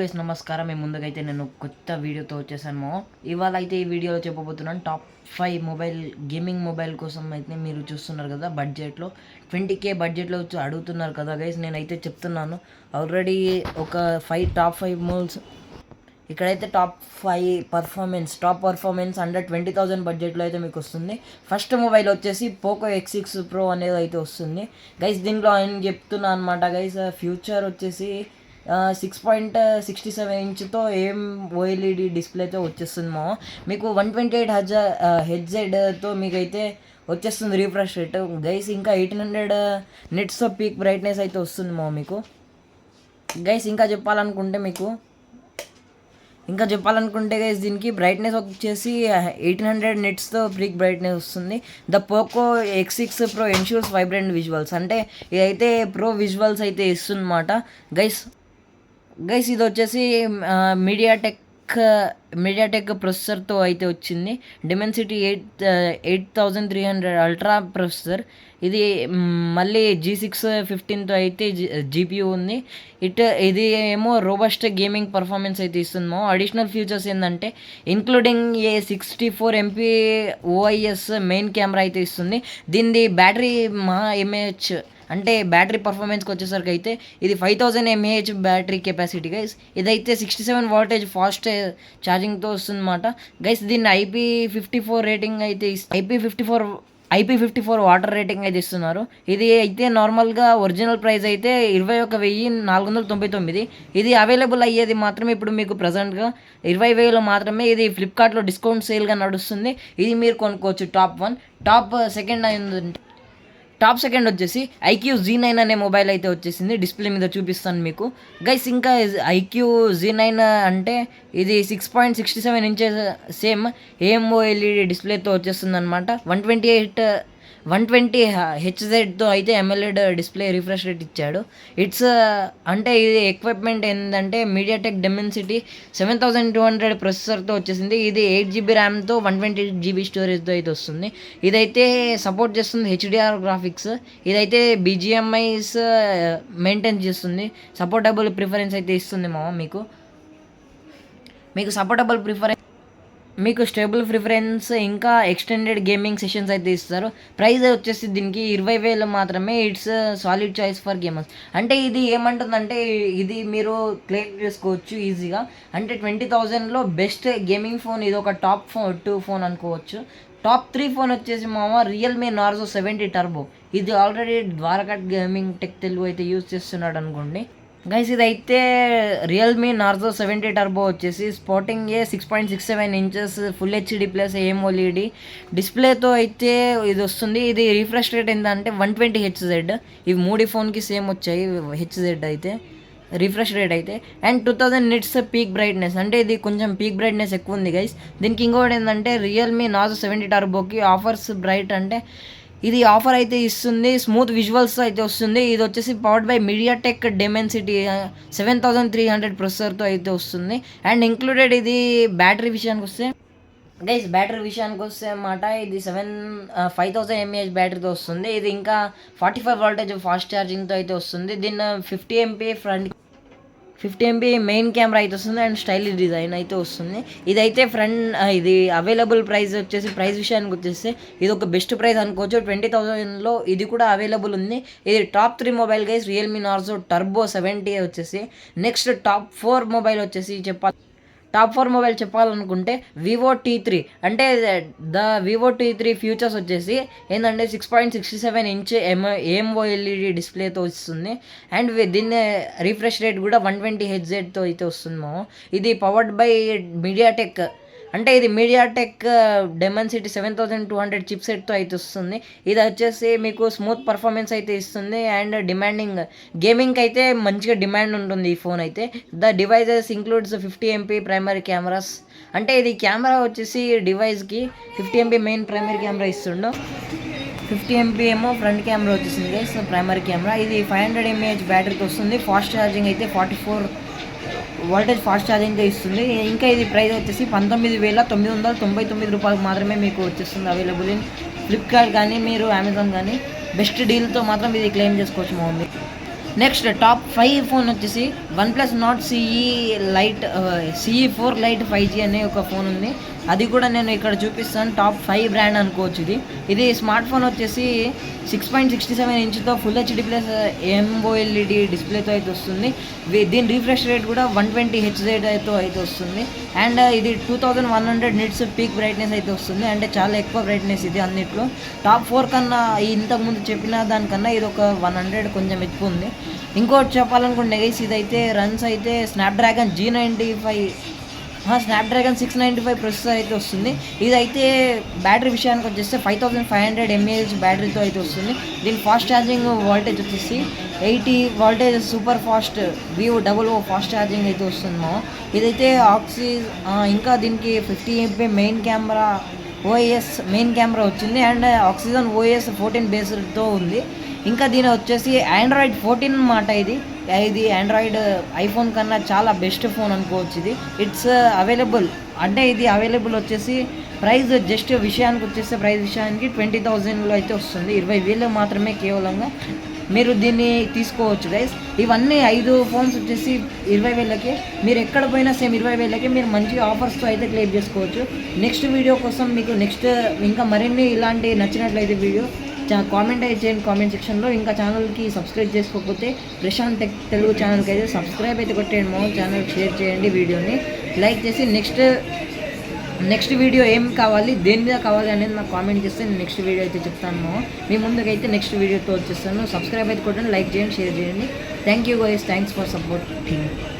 Guys నమస్కారం. మేము ముందుకైతే నేను కొత్త వీడియోతో వచ్చేసాను. ఇవాళ అయితే ఈ వీడియోలో చెప్పబోతున్నాను top five mobile gaming mobile కోసం అయితే మీరు చూస్తున్నారు కదా బడ్జెట్లో. ట్వంటీ కే బడ్జెట్లో వచ్చి అడుగుతున్నారు కదా గైస్ నేనైతే చెప్తున్నాను. ఆల్రెడీ ఒక ఫైవ్ టాప్ ఫైవ్ మోల్స్ ఇక్కడైతే top five performance top performance under twenty thousand బడ్జెట్లో అయితే మీకు వస్తుంది. ఫస్ట్ మొబైల్ వచ్చేసి పోకో ఎక్స్ సిక్స్ ప్రో అనేది అయితే వస్తుంది. గైస్ దీంట్లో ఆయన చెప్తున్నా అనమాట గైస్ ఫ్యూచర్ వచ్చేసి సిక్స్ పాయింట్ సిక్స్టీ సెవెన్ ఇంచ్తో ఏం ఓఎల్ఈడి డిస్ప్లేతో వచ్చేస్తుంది మీకు వన్ ట్వంటీ ఎయిట్ హజ హెడ్జెడ్తో మీకైతే వచ్చేస్తుంది రీఫ్రెష్ రేట్ గైస్ ఇంకా ఎయిటీన్ హండ్రెడ్ నెట్స్తో పీక్ బ్రైట్నెస్ అయితే వస్తుంది మా మీకు. గైస్ ఇంకా చెప్పాలనుకుంటే మీకు ఇంకా చెప్పాలనుకుంటే గైస్ దీనికి బ్రైట్నెస్ వచ్చేసి ఎయిటీన్ హండ్రెడ్ నెట్స్తో పీక్ బ్రైట్నెస్ వస్తుంది. The Poco X six pro ensures vibrant visuals అంటే ఇదైతే ప్రో విజువల్స్ అయితే ఇస్తుందన్నమాట. గైస్ గైస్ ఇది వచ్చేసి మీడియాటెక్ మీడియాటెక్ ప్రొసెసర్తో అయితే వచ్చింది. Dimensity eight eight thousand three hundred ultra processor ఇది మళ్ళీ జీ సిక్స్ ఫిఫ్టీన్తో అయితే జీపీయూ ఉంది. ఇట్ ఇది ఏమో రోబస్ట్ గేమింగ్ పర్ఫార్మెన్స్ అయితే ఇస్తుందో అడిషనల్ ఫీచర్స్ ఏంటంటే including a sixty four MP OIS main camera అయితే ఇస్తుంది. దీనిది బ్యాటరీ మహా ఎంఏహెచ్ అంటే బ్యాటరీ పర్ఫార్మెన్స్కి వచ్చేసరికి అయితే ఇది five thousand mAh battery capacity guys ఇదైతే సిక్స్టీ సెవెన్ వాల్టేజ్ ఫాస్ట్ ఛార్జింగ్తో వస్తుందన్నమాట. గైస్ దీన్ని ఐపీ ఫిఫ్టీ ఫోర్ రేటింగ్ అయితే IP fifty four IP fifty four water rating అయితే ఇస్తున్నారు. ఇది అయితే నార్మల్గా ఒరిజినల్ ప్రైస్ అయితే ఇరవై ఒక వెయ్యి నాలుగు వందల తొంభై తొమ్మిది. ఇది అవైలబుల్ అయ్యేది మాత్రమే ఇప్పుడు మీకు ప్రజెంట్గా ఇరవై వేలు మాత్రమే ఇది ఫ్లిప్కార్ట్లో డిస్కౌంట్ సేల్గా నడుస్తుంది. ఇది మీరు కొనుక్కోవచ్చు టాప్ వన్ టాప్ సెకండ్ అయింది టాప్ సెకండ్ వచ్చేసి ఐక్యూ జీ నైన్ అనే మొబైల్ అయితే వచ్చేసింది. డిస్ప్లే మీద చూపిస్తాను మీకు. గైస్ ఇంకా ఐక్యూ జీ నైన్ అంటే ఇది six point sixty seven inches same AMO LED డిస్ప్లేతో వచ్చేస్తుంది అనమాట one twenty eight one twenty హెచ్జెడ్తో అయితే ఎంఎల్ఏడ్ డిస్ప్లే రిఫ్రెష్ రేట్ ఇచ్చాడు. ఇట్స్ uh, అంటే ఇది ఎక్విప్మెంట్ ఏంటంటే MediaTek Dimensity seven thousand two hundred ప్రొసెసర్తో వచ్చేసింది. ఇది ఎయిట్ జీబీ ర్యామ్తో వన్ ట్వంటీ ఎయిట్ జీబీ స్టోరేజ్తో అయితే వస్తుంది. ఇదైతే సపోర్ట్ చేస్తుంది హెచ్డిఆర్ గ్రాఫిక్స్ ఇదైతే బీజిఎంఐస్ మెయింటైన్ uh, చేస్తుంది. సపోర్టబుల్ ప్రిఫరెన్స్ అయితే ఇస్తుంది మామ మీకు. మీకు సపోర్టబుల్ ప్రిఫరెన్స్ మీకు స్టేబుల్ ప్రిఫరెన్స్ ఇంకా ఎక్స్టెండెడ్ గేమింగ్ సెషన్స్ అయితే ఇస్తారు. ప్రైస్ వచ్చేసి దీనికి ఇరవై వేలు మాత్రమే. It's solid choice for gamers అంటే ఇది ఏమంటుందంటే ఇది మీరు క్లెయిమ్ చేసుకోవచ్చు ఈజీగా. అంటే ట్వంటీ థౌజండ్లో బెస్ట్ గేమింగ్ ఫోన్ ఇది ఒక టాప్ ఫోన్ టూ ఫోన్ అనుకోవచ్చు. టాప్ త్రీ ఫోన్ వచ్చేసి మామ రియల్మీ నార్జో సెవెంటీ టర్బో ఇది ఆల్రెడీ ద్వారకట్ గేమింగ్ టెక్ తెలుగు అయితే యూజ్ చేస్తున్నాడు అనుకోండి. గైస్ ఇదైతే రియల్మీ నార్జో సెవెంటీ టర్బో వచ్చేసి స్పాటింగ్ ఏ six point six seven inches full HD plus ఏమోలీడి డిస్ప్లేతో అయితే ఇది వస్తుంది. ఇది రిఫ్రెష్ రేట్ ఏంటంటే వన్ ట్వంటీ హెచ్జెడ్ ఇవి మూడు ఫోన్కి సేమ్ వచ్చాయి హెచ్జెడ్ అయితే. రిఫ్రెష్ రేట్ అయితే. And two thousand nits peak brightness అంటే ఇది కొంచెం పీక్ బ్రైట్నెస్ ఎక్కువ ఉంది గైస్ దీనికి ఇంకోటి ఏంటంటే రియల్మీ నాజో సెవెంటీ టర్బోకి ఆఫర్స్ బ్రైట్ అంటే ఇది ఆఫర్ అయితే ఇస్తుంది స్మూత్ విజువల్స్ అయితే వస్తుంది. ఇది వచ్చేసి powered by MediaTek Dimensity seven thousand three hundred ప్రొసెసర్తో అయితే వస్తుంది. అండ్ ఇంక్లూడెడ్ ఇది బ్యాటరీ విషయానికి వస్తే గైస్ బ్యాటరీ విషయానికి వస్తే అన్నమాట ఇది సెవెన్ ఫైవ్ థౌసండ్ ఎంఏహెచ్ బ్యాటరీతో వస్తుంది. ఇది ఇంకా ఫార్టీ ఫైవ్ వాల్టేజ్ ఫాస్ట్ ఛార్జింగ్తో అయితే వస్తుంది. దీన్ని fifty MP front fifty MP main camera అయితే వస్తుంది అండ్ స్టైలిష్ డిజైన్ అయితే వస్తుంది. ఇదైతే ఫ్రంట్ ఇది అవైలబుల్ ప్రైస్ వచ్చేసి ప్రైస్ విషయానికి వచ్చేసి ఇది ఒక బెస్ట్ ప్రైస్ అనుకోవచ్చు. ట్వంటీ థౌజండ్లో ఇది కూడా అవైలబుల్ ఉంది. ఇది top three mobile guys Realme Narzo turbo seventy వచ్చేసి. నెక్స్ట్ టాప్ ఫోర్ మొబైల్ వచ్చేసి చెప్పాలి. టాప్ ఫోర్ మొబైల్ చెప్పాలనుకుంటే వివో టీ త్రీ అంటే the Vivo T three futures వచ్చేసి ఏంటంటే six point sixty seven inch ఎం ఎంఓఎల్ఈడి డిస్ప్లేతో వస్తుంది. అండ్ వి- దీన్ని రిఫ్రెష్ రేట్ కూడా వన్ ట్వంటీ హెచ్జెడ్తో అయితే వస్తుంది ఇది పవర్డ్ బై మీడియాటెక్ అంటే ఇది MediaTek Dimensity seven thousand two hundred chip సెట్తో అయితే వస్తుంది. ఇది వచ్చేసి మీకు స్మూత్ పర్ఫార్మెన్స్ అయితే ఇస్తుంది అండ్ డిమాండింగ్ గేమింగ్కి అయితే మంచిగా డిమాండ్ ఉంటుంది ఈ ఫోన్ అయితే. The devices includes fifty MP primary cameras అంటే ఇది కెమెరా వచ్చేసి డివైస్కి fifty MP main primary camera ఇస్తుండు. ఫిఫ్టీ ఎంపీ ఏమో ఫ్రంట్ కెమెరా వచ్చేసింది ప్రైమరీ కెమెరా ఇది ఫైవ్ హండ్రెడ్ ఎంఏహెచ్ బ్యాటరీకి వస్తుంది. ఫాస్ట్ ఛార్జింగ్ అయితే ఫార్టీ ఫోర్ వోల్టేజ్ ఫాస్ట్ ఛార్జింగ్తో ఇస్తుంది. ఇంకా ఇది ప్రైస్ వచ్చేసి పంతొమ్మిది వేల తొమ్మిది వందల తొంభై తొమ్మిది రూపాయలకు మాత్రమే మీకు వచ్చేస్తుంది అవైలబుల్ ఇన్ ఫ్లిప్కార్ట్ కానీ మీరు అమెజాన్ కానీ బెస్ట్ డీల్తో మాత్రం ఇది క్లెయిమ్ చేసుకోవచ్చు బాగుంది నెక్స్ట్ టాప్ ఫైవ్ ఫోన్ వచ్చేసి OnePlus not CE lite CE four lite five G అనే ఒక ఫోన్ ఉంది. అది కూడా నేను ఇక్కడ చూపిస్తాను. టాప్ ఫైవ్ బ్రాండ్ అనుకోవచ్చు ఇది. ఇది స్మార్ట్ ఫోన్ వచ్చేసి సిక్స్ పాయింట్ సిక్స్టీ సెవెన్ ఇంచ్తో ఫుల్ హెచ్డి ప్లస్ ఎంఓఎల్ఈడి డిస్ప్లేతో అయితే వస్తుంది. దీని రీఫ్రెష్ రేట్ కూడా వన్ ట్వంటీ హెచ్జెడ్ అయితే అయితే వస్తుంది. అండ్ ఇది two thousand one hundred nits peak brightness అయితే వస్తుంది. అంటే చాలా ఎక్కువ బ్రైట్నెస్ ఇది అన్నిట్లో. టాప్ ఫోర్ కన్నా ఇంతకుముందు చెప్పిన దానికన్నా ఇది ఒక వన్ హండ్రెడ్ కొంచెం ఎక్కువ ఉంది. ఇంకోటి చెప్పాలనుకుంటే గైస్ ఇదైతే రన్స్ అయితే Snapdragon G ninety five Snapdragon six ninety five processor అయితే వస్తుంది. ఇదైతే బ్యాటరీ విషయానికి వచ్చేస్తే five thousand five hundred mAh బ్యాటరీతో అయితే వస్తుంది. దీని ఫాస్ట్ ఛార్జింగ్ వాల్టేజ్ వచ్చేసి eighty voltage super fast Vivo double O fast charging అయితే వస్తుంది మా ఇదైతే ఆక్సి ఇంకా దీనికి fifty MP main camera OS main camera వచ్చింది. అండ్ ఆక్సిజన్ ఓఎస్ ఫోర్టీన్ బేస్డ్తో ఉంది. ఇంకా దీని వచ్చేసి ఆండ్రాయిడ్ ఫోర్టీన్ మాట ఇది. ఇది ఆండ్రాయిడ్ ఐఫోన్ కన్నా చాలా బెస్ట్ ఫోన్ అనుకోవచ్చు ఇది. ఇట్స్ అవైలబుల్ uh, అంటే ఇది అవైలబుల్ వచ్చేసి ప్రైస్ జస్ట్ విషయానికి వచ్చేస్తే ప్రైస్ విషయానికి ట్వంటీ థౌజండ్లో అయితే వస్తుంది. ఇరవై వేలు మాత్రమే కేవలంగా మీరు దీన్ని తీసుకోవచ్చు గైస్ ఇవన్నీ ఐదు ఫోన్స్ వచ్చేసి ఇరవై వేలకి. మీరు ఎక్కడ పోయినా సేమ్ ఇరవై వేలకి మీరు మంచి ఆఫర్స్తో అయితే క్లెయిమ్ చేసుకోవచ్చు. నెక్స్ట్ వీడియో కోసం మీకు నెక్స్ట్ ఇంకా మరిన్ని ఇలాంటి నచ్చినట్లయితే వీడియో కామెంట్ అయితే చేయండి కామెంట్ సెక్షన్లో ఇంకా ఛానల్కి సబ్స్క్రైబ్ చేసుకోకపోతే ప్రశాంత్ టెక్ తెలుగు ఛానల్కి అయితే సబ్స్క్రైబ్ అయితే కొట్టేయండి. మా ఛానల్ షేర్ చేయండి వీడియోని. లైక్ చేసి నెక్స్ట్ నెక్స్ట్ వీడియో ఏం కావాలి దేని మీద కావాలి అనేది నాకు కామెంట్ చేస్తే నేను నెక్స్ట్ వీడియో అయితే చెప్తాను. మా మీ ముందుకైతే నెక్స్ట్ వీడియోతో వచ్చేస్తాను. సబ్స్క్రైబ్ అయితే కొట్టండి లైక్ చేయండి షేర్ చేయండి. Thank you guys thanks for supporting